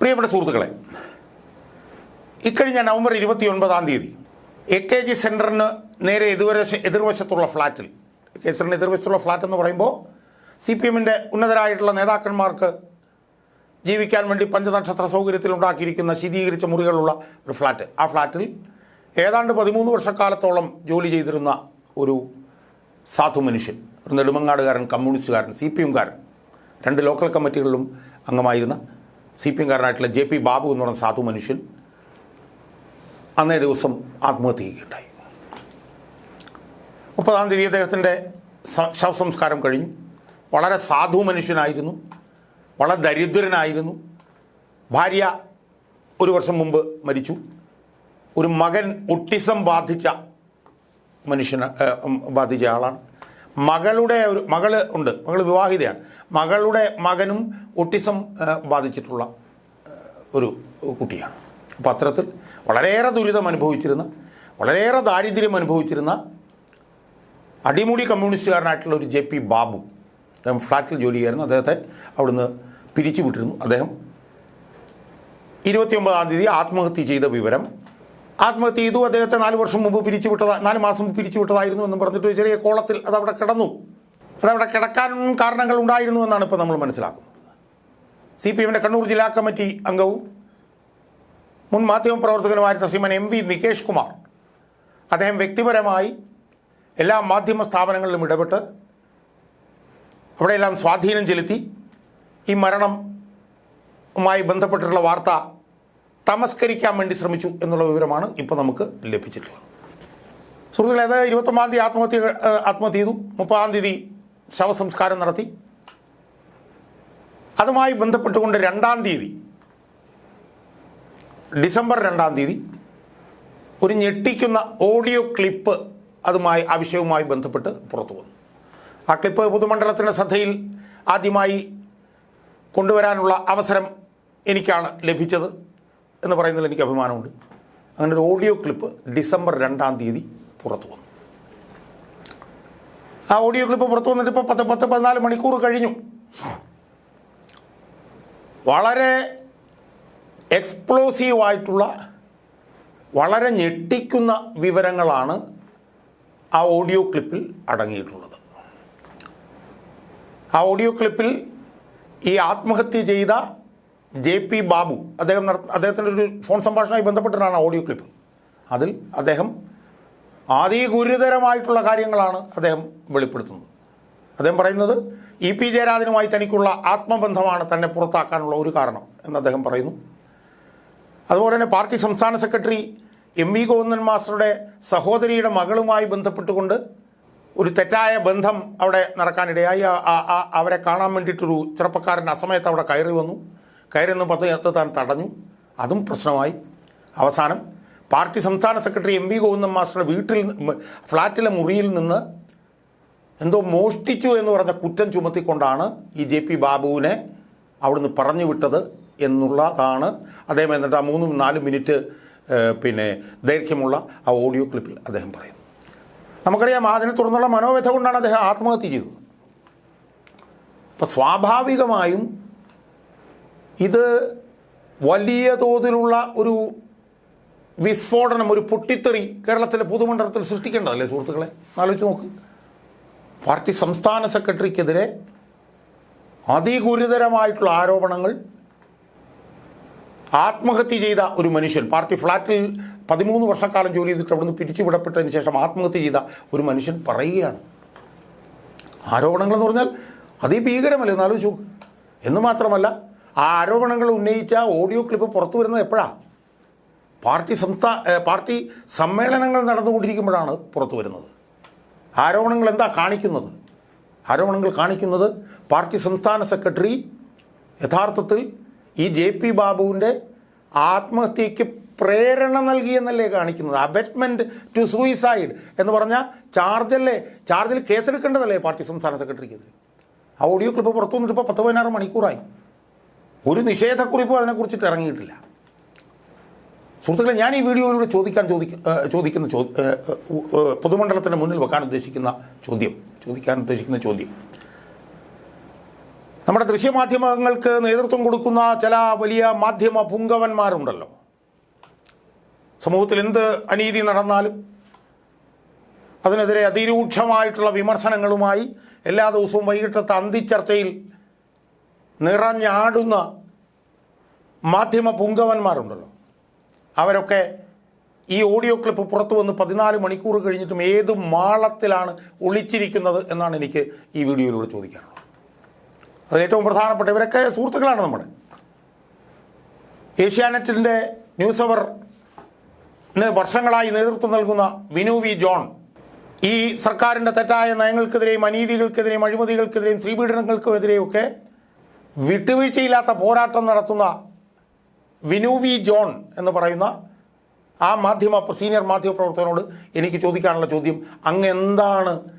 പ്രിയപ്പെട്ട സുഹൃത്തുക്കളെ ഇക്കഴിഞ്ഞ നവംബർ ഇരുപത്തി ഒൻപതാം തീയതി എ കെ ജി സെന്ററിന് നേരെ എതിർവശ എതിർവശത്തുള്ള ഫ്ലാറ്റിൽ എ കെ സെന്ററിന് എതിർവശത്തുള്ള ഫ്ലാറ്റ് എന്ന് പറയുമ്പോൾ സി പി എമ്മിന്റെ ഉന്നതരായിട്ടുള്ള നേതാക്കന്മാർക്ക് ജീവിക്കാൻ വേണ്ടി പഞ്ചനക്ഷത്ര സൗകര്യത്തിൽ ഉണ്ടാക്കിയിരിക്കുന്ന ശീതീകരിച്ച മുറികളുള്ള ഒരു ഫ്ലാറ്റ്. ആ ഫ്ലാറ്റിൽ ഏതാണ്ട് പതിമൂന്ന് വർഷക്കാലത്തോളം ജോലി ചെയ്തിരുന്ന ഒരു സാധു മനുഷ്യൻ ഒരു നെടുമങ്ങാടുകാരൻ കമ്മ്യൂണിസ്റ്റുകാരൻ സി പി എംകാരൻ രണ്ട് ലോക്കൽ കമ്മിറ്റികളിലും അംഗമായിരുന്ന സി പി എംകാരനായിട്ടുള്ള ജെ പി ബാബു എന്ന് പറയുന്ന സാധു മനുഷ്യൻ അന്നേ ദിവസം ആത്മഹത്യ ചെയ്യുകയുണ്ടായി. മുപ്പതാം തീയതി അദ്ദേഹത്തിന്റെ ശവസംസ്കാരം കഴിഞ്ഞു. വളരെ സാധു മനുഷ്യനായിരുന്നു. വളരെ ദരിദ്രനായിരുന്നു. ഭാര്യ ഒരു വർഷം മുമ്പ് മരിച്ചു. ഒരു മകൻ ഒട്ടിസം ബാധിച്ച മനുഷ്യന് ബാധിച്ച ആളാണ്. മകളുടെ ഒരു മകൾ ഉണ്ട് മകൾ വിവാഹിതയാണ്. മകളുടെ മകനും ഒട്ടിസം ബാധിച്ചിട്ടുള്ള ഒരു കുട്ടിയാണ്. അപ്പോൾ അത്തരത്തിൽ വളരെയേറെ ദുരിതം അനുഭവിച്ചിരുന്ന വളരെയേറെ ദാരിദ്ര്യം അനുഭവിച്ചിരുന്ന അടിമുടി കമ്മ്യൂണിസ്റ്റുകാരനായിട്ടുള്ള ഒരു ജെ പി ബാബു അദ്ദേഹം ഫ്ലാറ്റിൽ ജോലി ചെയ്യായിരുന്നു. അദ്ദേഹത്തെ അവിടുന്ന് പിരിച്ചുവിട്ടിരുന്നു. അദ്ദേഹം ഇരുപത്തിയൊമ്പതാം തീയതി ആത്മഹത്യ ചെയ്ത വിവരം ആത്മഹത്യ ചെയ്തു. അദ്ദേഹത്തെ നാല് വർഷം മുമ്പ് പിരിച്ചു വിട്ടതാ നാല് മാസം മുമ്പ് പിരിച്ചു വിട്ടതായിരുന്നു എന്നും പറഞ്ഞിട്ട് ചെറിയ കോളത്തിൽ അതവിടെ കിടന്നു. അതവിടെ കിടക്കാൻ കാരണങ്ങൾ ഉണ്ടായിരുന്നു എന്നാണ് ഇപ്പോൾ നമ്മൾ മനസ്സിലാക്കുന്നത്. സി പി എമ്മിന്റെ കണ്ണൂർ ജില്ലാ കമ്മിറ്റി അംഗവും മുൻ മാധ്യമപ്രവർത്തകനുമായിരുന്ന ശ്രീമൻ എം വി നികേഷ് കുമാർ അദ്ദേഹം വ്യക്തിപരമായി എല്ലാ മാധ്യമ സ്ഥാപനങ്ങളിലും ഇടപെട്ട് അവിടെയെല്ലാം സ്വാധീനം ചെലുത്തി ഈ മരണവുമായി ബന്ധപ്പെട്ടിട്ടുള്ള വാർത്ത തമസ്കരിക്കാൻ വേണ്ടി ശ്രമിച്ചു എന്നുള്ള വിവരമാണ് ഇപ്പോൾ നമുക്ക് ലഭിച്ചിട്ടുള്ളത്. സുഹൃത്തുക്കളെ അത് ഇരുപത്തൊമ്പതാം തീയതി ആത്മഹത്യ ആത്മഹത്യ ചെയ്തു. മുപ്പതാം തീയതി ശവസംസ്കാരം നടത്തി. അതുമായി ബന്ധപ്പെട്ടുകൊണ്ട് രണ്ടാം തീയതി ഡിസംബർ രണ്ടാം തീയതി ഒരു ഞെട്ടിക്കുന്ന ഓഡിയോ ക്ലിപ്പ് അതുമായി ആ വിഷയവുമായി ബന്ധപ്പെട്ട് പുറത്തു വന്നു. ആ ക്ലിപ്പ് പൊതുമണ്ഡലത്തിന്റെ ശ്രദ്ധയിൽ ആദ്യമായി കൊണ്ടുവരാനുള്ള അവസരം എനിക്കാണ് ലഭിച്ചത്. എന്ന് പറയുന്നതിൽ എനിക്ക് അഭിമാനമുണ്ട്. അങ്ങനെ ഒരു ഓഡിയോ ക്ലിപ്പ് ഡിസംബർ രണ്ടാം തീയതി പുറത്തു വന്നു. ആ ഓഡിയോ ക്ലിപ്പ് പുറത്തു വന്നിട്ട് ഇപ്പോൾ പത്ത് പത്ത് പതിനാല് മണിക്കൂർ കഴിഞ്ഞു. വളരെ എക്സ്പ്ലോസീവായിട്ടുള്ള വളരെ ഞെട്ടിക്കുന്ന വിവരങ്ങളാണ് ആ ഓഡിയോ ക്ലിപ്പിൽ അടങ്ങിയിട്ടുള്ളത്. ആ ഓഡിയോ ക്ലിപ്പിൽ ഈ ആത്മഹത്യ ചെയ്ത ജെ പി ബാബു അദ്ദേഹം നട അദ്ദേഹത്തിന്റെ ഒരു ഫോൺ സംഭാഷണമായി ബന്ധപ്പെട്ടിട്ടാണ് ഓഡിയോ ക്ലിപ്പ് അതിൽ അദ്ദേഹം അതിഗുരുതരമായിട്ടുള്ള കാര്യങ്ങളാണ് അദ്ദേഹം വെളിപ്പെടുത്തുന്നത്. അദ്ദേഹം പറയുന്നത് ഇ പി ജയരാജനുമായി തനിക്കുള്ള ആത്മബന്ധമാണ് തന്നെ പുറത്താക്കാനുള്ള ഒരു കാരണം എന്ന് അദ്ദേഹം പറയുന്നു. അതുപോലെ തന്നെ പാർട്ടി സംസ്ഥാന സെക്രട്ടറി എം വി ഗോവിന്ദൻ മാസ്റ്ററുടെ സഹോദരിയുടെ മകളുമായി ബന്ധപ്പെട്ടുകൊണ്ട് ഒരു തെറ്റായ ബന്ധം അവിടെ നടക്കാനിടയായി. അവരെ കാണാൻ വേണ്ടിയിട്ടൊരു ചെറുപ്പക്കാരൻ അസമയത്ത് അവിടെ കയറി വന്നു. കയറി നിന്ന് പത്ത് നേരത്തെ താൻ തടഞ്ഞു. അതും പ്രശ്നമായി. അവസാനം പാർട്ടി സംസ്ഥാന സെക്രട്ടറി എം വി ഗോവിന്ദൻ മാസ്റ്ററുടെ വീട്ടിൽ ഫ്ലാറ്റിലെ മുറിയിൽ നിന്ന് എന്തോ മോഷ്ടിച്ചു എന്ന് പറഞ്ഞ കുറ്റം ചുമത്തിക്കൊണ്ടാണ് ഈ ജെ പി ബാബുവിനെ അവിടുന്ന് പറഞ്ഞു വിട്ടത് എന്നുള്ളതാണ്. അദ്ദേഹം എന്നിട്ട് ആ മൂന്നും നാലും മിനിറ്റ് പിന്നെ ദൈർഘ്യമുള്ള ആ ഓഡിയോ ക്ലിപ്പിൽ അദ്ദേഹം പറയുന്നത് നമുക്കറിയാം അതിനെ തുടർന്നുള്ള മനോവ്യഥ കൊണ്ടാണ് അദ്ദേഹം ആത്മഹത്യ ചെയ്തത്. അപ്പം സ്വാഭാവികമായും ഇത് വലിയ തോതിലുള്ള ഒരു വിസ്ഫോടനം ഒരു പൊട്ടിത്തെറി കേരളത്തിലെ പൊതുമണ്ഡലത്തിൽ സൃഷ്ടിക്കേണ്ടതല്ലേ സുഹൃത്തുക്കളെ? ആലോചിച്ച് നോക്ക്. പാർട്ടി സംസ്ഥാന സെക്രട്ടറിക്കെതിരെ അതിഗുരുതരമായിട്ടുള്ള ആരോപണങ്ങൾ ആത്മഹത്യ ചെയ്ത ഒരു മനുഷ്യൻ പാർട്ടി ഫ്ലാറ്റിൽ പതിമൂന്ന് വർഷക്കാലം ജോലി ചെയ്തിട്ട് അവിടുന്ന് പിരിച്ചുവിടപ്പെട്ടതിന് ശേഷം ആത്മഹത്യ ചെയ്ത ഒരു മനുഷ്യൻ പറയുകയാണ്. ആരോപണങ്ങൾ എന്ന് പറഞ്ഞാൽ ഒന്ന് ആലോചിച്ചു നോക്ക്. എന്ന് മാത്രമല്ല ആ ആരോപണങ്ങൾ ഉന്നയിച്ച ഓഡിയോ ക്ലിപ്പ് പുറത്തു വരുന്നത് എപ്പോഴാണ് പാർട്ടി സംസ്ഥാ പാർട്ടി സമ്മേളനങ്ങൾ നടന്നുകൊണ്ടിരിക്കുമ്പോഴാണ് പുറത്തു വരുന്നത്. ആരോപണങ്ങൾ എന്താ കാണിക്കുന്നത്? ആരോപണങ്ങൾ കാണിക്കുന്നത് പാർട്ടി സംസ്ഥാന സെക്രട്ടറി യഥാർത്ഥത്തിൽ ഈ ജെ പി ബാബുവിന്റെ ആത്മഹത്യയ്ക്ക് പ്രേരണ നൽകിയെന്നല്ലേ കാണിക്കുന്നത്? അബറ്റ്മെന്റ് ടു സൂയിസൈഡ് എന്ന് പറഞ്ഞാൽ ചാർജല്ലേ ചാർജിൽ കേസെടുക്കേണ്ടതല്ലേ പാർട്ടി സംസ്ഥാന സെക്രട്ടറിക്കെതിരെ? ആ ഓഡിയോ ക്ലിപ്പ് പുറത്തു വന്നിട്ട് ഇപ്പോൾ പത്ത് പതിനാറ് മണിക്കൂറായി. ഒരു നിഷേധക്കുറിപ്പും അതിനെക്കുറിച്ചിട്ട് ഇറങ്ങിയിട്ടില്ല. സുഹൃത്തുക്കളെ ഞാൻ ഈ വീഡിയോയിലൂടെ ചോദിക്കാൻ ചോദിക്ക ചോദിക്കുന്ന ചോ പൊതുമണ്ഡലത്തിന്റെ മുന്നിൽ വെക്കാൻ ഉദ്ദേശിക്കുന്ന ചോദ്യം ചോദിക്കാൻ ഉദ്ദേശിക്കുന്ന ചോദ്യം. നമ്മുടെ ദൃശ്യമാധ്യമങ്ങൾക്ക് നേതൃത്വം കൊടുക്കുന്ന ചില വലിയ മാധ്യമ പുങ്കവന്മാരുണ്ടല്ലോ. സമൂഹത്തിൽ എന്ത് അനീതി നടന്നാലും അതിനെതിരെ അതിരൂക്ഷമായിട്ടുള്ള വിമർശനങ്ങളുമായി എല്ലാ ദിവസവും വൈകിട്ടത്തെ അന്തിച്ചർച്ചയിൽ നിറഞ്ഞാടുന്ന മാധ്യമ പുങ്കവന്മാരുണ്ടല്ലോ. അവരൊക്കെ ഈ ഓഡിയോ ക്ലിപ്പ് പുറത്തു വന്ന് പതിനാല് മണിക്കൂർ കഴിഞ്ഞിട്ടും ഏത് മാളത്തിലാണ് ഒളിച്ചിരിക്കുന്നത് എന്നാണ് എനിക്ക് ഈ വീഡിയോയിലൂടെ ചോദിക്കാനുള്ളത്. അതിലേറ്റവും പ്രധാനപ്പെട്ട ഇവരൊക്കെ സുഹൃത്തുക്കളാണ് നമ്മുടെ. ഏഷ്യാനെറ്റിന്റെ ന്യൂസ് അവറിന് വർഷങ്ങളായി നേതൃത്വം നൽകുന്ന വിനു വി ജോൺ. ഈ സർക്കാരിന്റെ തെറ്റായ നയങ്ങൾക്കെതിരെയും അനീതികൾക്കെതിരെയും അഴിമതികൾക്കെതിരെയും സ്ത്രീപീഡനങ്ങൾക്കുമെതിരെയും ഒക്കെ വിട്ടുവീഴ്ചയില്ലാത്ത പോരാട്ടം നടത്തുന്ന വിനു വി ജോൺ എന്ന് പറയുന്ന ആ മാധ്യമ സീനിയർ മാധ്യമ പ്രവർത്തകനോട് എനിക്ക് ചോദിക്കാനുള്ള ചോദ്യം അങ്ങ് എന്താണ്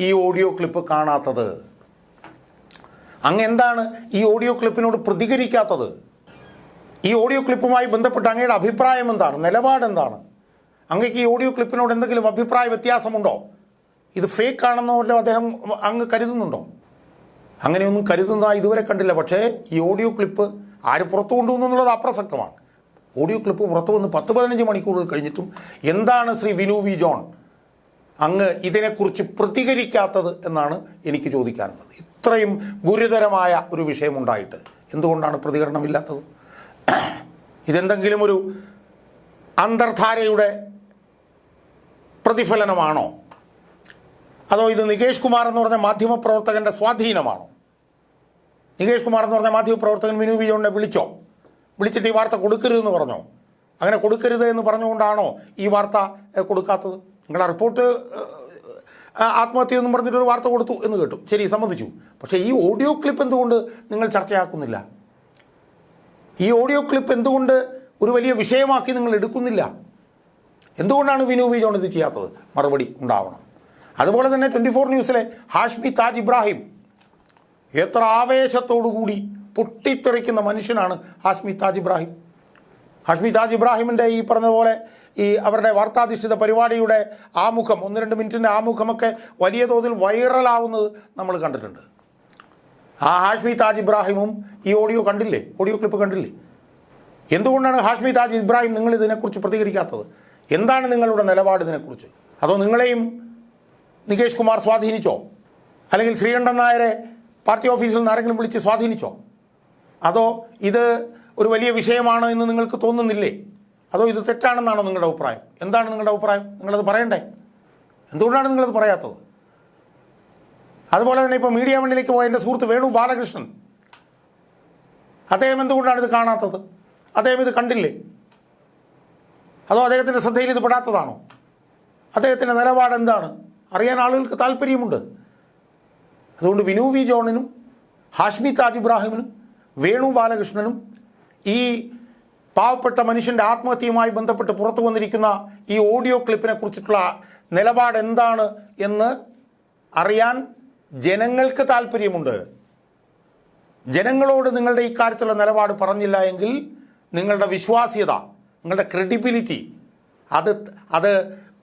ഈ ഓഡിയോ ക്ലിപ്പ് കാണാത്തത്? അങ്ങ് എന്താണ് ഈ ഓഡിയോ ക്ലിപ്പിനോട് പ്രതികരിക്കാത്തത്? ഈ ഓഡിയോ ക്ലിപ്പുമായി ബന്ധപ്പെട്ട് അങ്ങയുടെ അഭിപ്രായം എന്താണ്? നിലപാട് എന്താണ്? അങ്ങക്ക് ഈ ഓഡിയോ ക്ലിപ്പിനോട് എന്തെങ്കിലും അഭിപ്രായ വ്യത്യാസമുണ്ടോ? ഇത് ഫേക്ക് ആണെന്നോ അല്ലോ അദ്ദേഹം അങ്ങ് കരുതുന്നുണ്ടോ? അങ്ങനെയൊന്നും കരുതുന്ന ഇതുവരെ കണ്ടില്ല. പക്ഷേ ഈ ഓഡിയോ ക്ലിപ്പ് ആര് പുറത്തു കൊണ്ടുവന്നു എന്നുള്ളത് അപ്രസക്തമാണ്. ഓഡിയോ ക്ലിപ്പ് പുറത്തു വന്ന് പത്ത് പതിനഞ്ച് മണിക്കൂറുകൾ കഴിഞ്ഞിട്ടും എന്താണ് ശ്രീ വിനു വി ജോൺ അങ്ങ് ഇതിനെക്കുറിച്ച് പ്രതികരിക്കാത്തത് എന്നാണ് എനിക്ക് ചോദിക്കാനുള്ളത്. ഇത്രയും ഗുരുതരമായ ഒരു വിഷയമുണ്ടായിട്ട് എന്തുകൊണ്ടാണ് പ്രതികരണമില്ലാത്തത് ഇതെന്തെങ്കിലും ഒരു അന്തർധാരയുടെ പ്രതിഫലനമാണോ? അതോ ഇത് നികേഷ് കുമാർ എന്ന് പറഞ്ഞ മാധ്യമപ്രവർത്തകന്റെ സ്വാധീനമാണോ? നികേഷ് കുമാർ എന്ന് പറഞ്ഞ മാധ്യമപ്രവർത്തകൻ വിനു വിജോണിനെ വിളിച്ചോ? വിളിച്ചിട്ട് ഈ വാർത്ത കൊടുക്കരുതെന്ന് പറഞ്ഞോ? അങ്ങനെ കൊടുക്കരുത് എന്ന് പറഞ്ഞുകൊണ്ടാണോ ഈ വാർത്ത കൊടുക്കാത്തത്? നിങ്ങളുടെ റിപ്പോർട്ട് ആത്മഹത്യ എന്നും പറഞ്ഞിട്ട് ഒരു വാർത്ത കൊടുത്തു എന്ന് കേട്ടു. ശരി സമ്മതിച്ചു. പക്ഷേ ഈ ഓഡിയോ ക്ലിപ്പ് എന്തുകൊണ്ട് നിങ്ങൾ ചർച്ചയാക്കുന്നില്ല? ഈ ഓഡിയോ ക്ലിപ്പ് എന്തുകൊണ്ട് ഒരു വലിയ വിഷയമാക്കി നിങ്ങൾ എടുക്കുന്നില്ല? എന്തുകൊണ്ടാണ് വിനു വി ജോൺ ഇത് ചെയ്യാത്തത്? മറുപടി ഉണ്ടാവണം. അതുപോലെ തന്നെ ട്വന്റി ഫോർ ന്യൂസിലെ ഹാഷ്മി താജ് ഇബ്രാഹിം. എത്ര ആവേശത്തോടുകൂടി പൊട്ടിത്തെറിക്കുന്ന മനുഷ്യനാണ് ഹാഷ്മി താജ് ഇബ്രാഹിം. ഹാഷ്മി താജ് ഇബ്രാഹിമിന്റെ ഈ പറഞ്ഞ പോലെ ഈ അവരുടെ വാർത്താധിഷ്ഠിത പരിപാടിയുടെ ആമുഖം ഒന്ന് രണ്ട് മിനിറ്റിന്റെ ആമുഖമൊക്കെ വലിയ തോതിൽ വൈറലാവുന്നത് നമ്മൾ കണ്ടിട്ടുണ്ട്. ആ ഹാഷ്മി താജ് ഇബ്രാഹിമും ഈ ഓഡിയോ കണ്ടില്ലേ? ഓഡിയോ ക്ലിപ്പ് കണ്ടില്ലേ? എന്തുകൊണ്ടാണ് ഹാഷ്മി താജ് ഇബ്രാഹിം നിങ്ങൾ ഇതിനെക്കുറിച്ച് പ്രതികരിക്കാത്തത്? എന്താണ് നിങ്ങളുടെ നിലപാട് ഇതിനെക്കുറിച്ച്? അതോ നിങ്ങളെയും നികേഷ് കുമാർ സ്വാധീനിച്ചോ? അല്ലെങ്കിൽ ശ്രീകണ്ഠൻ നായരെ പാർട്ടി ഓഫീസിൽ നിന്ന് ആരെങ്കിലും വിളിച്ച് സ്വാധീനിച്ചോ? അതോ ഇത് ഒരു വലിയ വിഷയമാണ് എന്ന് നിങ്ങൾക്ക് തോന്നുന്നില്ലേ? അതോ ഇത് തെറ്റാണെന്നാണോ നിങ്ങളുടെ അഭിപ്രായം? എന്താണ് നിങ്ങളുടെ അഭിപ്രായം? നിങ്ങളത് പറയണ്ടേ? എന്തുകൊണ്ടാണ് നിങ്ങളത് പറയാത്തത്? അതുപോലെ തന്നെ ഇപ്പോൾ മീഡിയ മണ്ണിലേക്ക് പോയ എന്റെ സുഹൃത്ത് വേണു ബാലകൃഷ്ണൻ. അദ്ദേഹം എന്തുകൊണ്ടാണ് ഇത് കാണാത്തത്? അദ്ദേഹം ഇത് കണ്ടില്ലേ? അതോ അദ്ദേഹത്തിന്റെ ശ്രദ്ധയിൽ ഇത് പെടാത്തതാണോ? അദ്ദേഹത്തിന്റെ നിലപാട് എന്താണ് അറിയാൻ ആളുകൾക്ക് താല്പര്യമുണ്ട്. അതുകൊണ്ട് വിനു വി ജോണിനും ഹാഷ്മി താജ് ഇബ്രാഹിമിനും വേണു ബാലകൃഷ്ണനും ഈ പാവപ്പെട്ട മനുഷ്യന്റെ ആത്മഹത്യയുമായി ബന്ധപ്പെട്ട് പുറത്തു വന്നിരിക്കുന്ന ഈ ഓഡിയോ ക്ലിപ്പിനെ കുറിച്ചിട്ടുള്ള നിലപാട് എന്താണ് എന്ന് അറിയാൻ ജനങ്ങൾക്ക് താല്പര്യമുണ്ട്. ജനങ്ങളോട് നിങ്ങളുടെ ഇക്കാര്യത്തിലുള്ള നിലപാട് പറഞ്ഞില്ല എങ്കിൽ നിങ്ങളുടെ വിശ്വാസ്യത നിങ്ങളുടെ ക്രെഡിബിലിറ്റി അത് അത്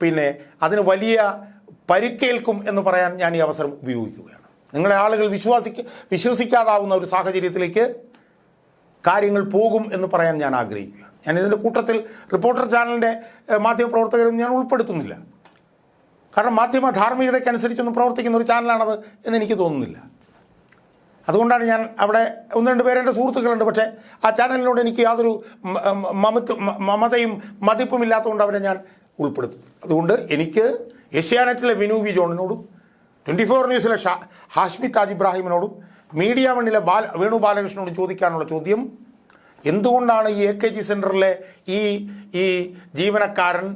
പിന്നെ അതിന് വലിയ പരിക്കേൽക്കും എന്ന് പറയാൻ ഞാൻ ഈ അവസരം ഉപയോഗിക്കുകയാണ്. നിങ്ങളെ ആളുകൾ വിശ്വാസിക്ക വിശ്വസിക്കാതാവുന്ന ഒരു സാഹചര്യത്തിലേക്ക് കാര്യങ്ങൾ പോകും എന്ന് പറയാൻ ഞാൻ ആഗ്രഹിക്കുകയാണ്. ഞാൻ ഇതിന്റെ കൂട്ടത്തിൽ റിപ്പോർട്ടർ ചാനലിന്റെ മാധ്യമപ്രവർത്തകരൊന്നും ഞാൻ ഉൾപ്പെടുത്തുന്നില്ല. കാരണം മാധ്യമ ധാർമ്മികതയ്ക്കനുസരിച്ചൊന്നും പ്രവർത്തിക്കുന്ന ഒരു ചാനലാണത് എന്ന് എനിക്ക് തോന്നുന്നില്ല. അതുകൊണ്ടാണ് ഞാൻ അവിടെ ഒന്ന് രണ്ട് പേരെ എന്റെ സുഹൃത്തുക്കളുണ്ട്. പക്ഷേ ആ ചാനലിനോട് എനിക്ക് യാതൊരു മ- മ- മമത്ത് മ- മമതയും മതിപ്പും ഇല്ലാത്തതുകൊണ്ട് അവരെ ഞാൻ ഉൾപ്പെടുത്തും അതുകൊണ്ട് എനിക്ക് ഏഷ്യാനെറ്റിലെ വിനു വി ജോണിനോടും ട്വന്റി ഫോർ ന്യൂസിലെ ഷാ ഹാഷ്മി താജ് ഇബ്രാഹിമിനോടും മീഡിയ വണ്ണിലെ ബാല വേണു ബാലകൃഷ്ണനോടും ചോദിക്കാനുള്ള ചോദ്യം എന്തുകൊണ്ടാണ് ഈ എ കെ ജി സെന്ററിലെ ഈ ഈ ജീവനക്കാരൻ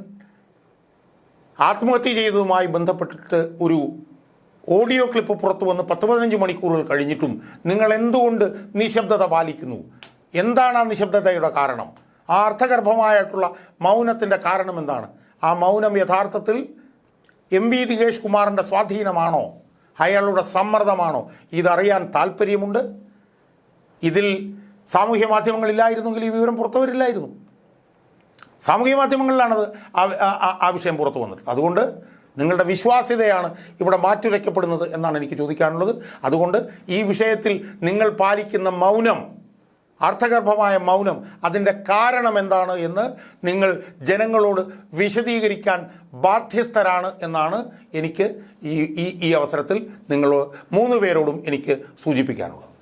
ആത്മഹത്യ ചെയ്തതുമായി ബന്ധപ്പെട്ടിട്ട് ഒരു ഓഡിയോ ക്ലിപ്പ് പുറത്തു വന്ന് പത്ത് പതിനഞ്ച് മണിക്കൂറുകൾ കഴിഞ്ഞിട്ടും നിങ്ങൾ എന്തുകൊണ്ട് നിശബ്ദത പാലിക്കുന്നു? എന്താണ് ആ നിശബ്ദതയുടെ കാരണം? ആ അർത്ഥഗർഭമായിട്ടുള്ള മൗനത്തിന്റെ കാരണം എന്താണ്? ആ മൗനം യഥാർത്ഥത്തിൽ എം വി ദികേഷ് കുമാറിന്റെ സ്വാധീനമാണോ? അയാളുടെ സമ്മർദ്ദമാണോ? ഇതറിയാൻ താല്പര്യമുണ്ട് ഇതിൽ സാമൂഹ്യ മാധ്യമങ്ങളില്ലായിരുന്നെങ്കിൽ ഈ വിവരം പുറത്തു വരില്ലായിരുന്നു സാമൂഹ്യ മാധ്യമങ്ങളിലാണത് ആ വിഷയം പുറത്തു വന്നത്. അതുകൊണ്ട് നിങ്ങളുടെ വിശ്വാസ്യതയാണ് ഇവിടെ മാറ്റുരയ്ക്കപ്പെടുന്നത് എന്നാണ് എനിക്ക് ചോദിക്കാനുള്ളത്. അതുകൊണ്ട് ഈ വിഷയത്തിൽ നിങ്ങൾ പാലിക്കുന്ന മൗനം അർത്ഥഗർഭമായ മൗനം അതിന്റെ കാരണം എന്താണ് എന്ന് നിങ്ങൾ ജനങ്ങളോട് വിശദീകരിക്കാൻ ബാധ്യസ്ഥരാണ് എന്നാണ് എനിക്ക് ഈ ഈ അവസരത്തിൽ നിങ്ങൾ മൂന്ന് പേരോടും എനിക്ക് സൂചിപ്പിക്കാനുള്ളത്.